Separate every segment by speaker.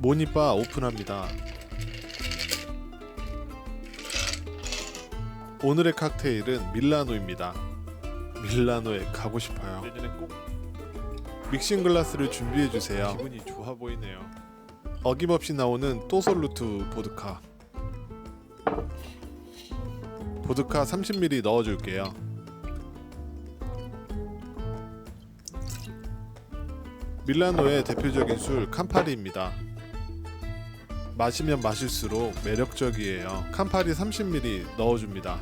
Speaker 1: 모니바 오픈합니다. 오늘의 칵테일은 밀라노입니다. 밀라노에 가고 싶어요. 내년에 꼭 믹싱 글라스를 준비해 주세요. 기분이 좋아 보이네요. 어김없이 나오는 또솔루트 보드카. 보드카 30ml 넣어줄게요. 밀라노의 대표적인 술 캄파리입니다. 마시면 마실수록 매력적이에요. 캄파리 30ml 넣어줍니다.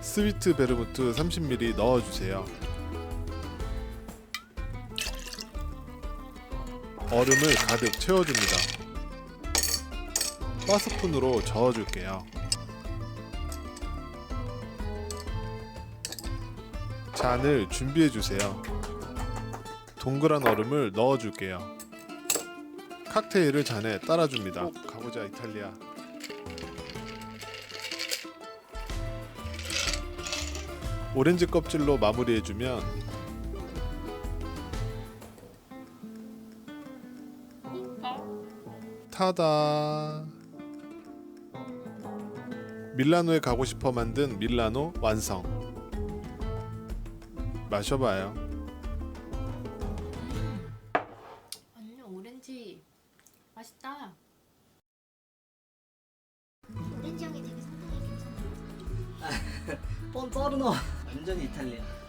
Speaker 1: 스위트 베르무트 30ml 넣어주세요. 얼음을 가득 채워줍니다. 바스푼으로 저어줄게요. 잔을 준비해주세요. 동그란 얼음을 넣어줄게요. 칵테일을 잔에 따라줍니다. 가보자 이탈리아. 오렌지 껍질로 마무리해주면 타다 밀라노에 가고 싶어 만든 밀라노 완성 마셔봐요
Speaker 2: 맛있다.
Speaker 3: 오렌지 향이 되게 상당히 괜찮아요.
Speaker 4: 뻔 떠르노 완전 이탈리아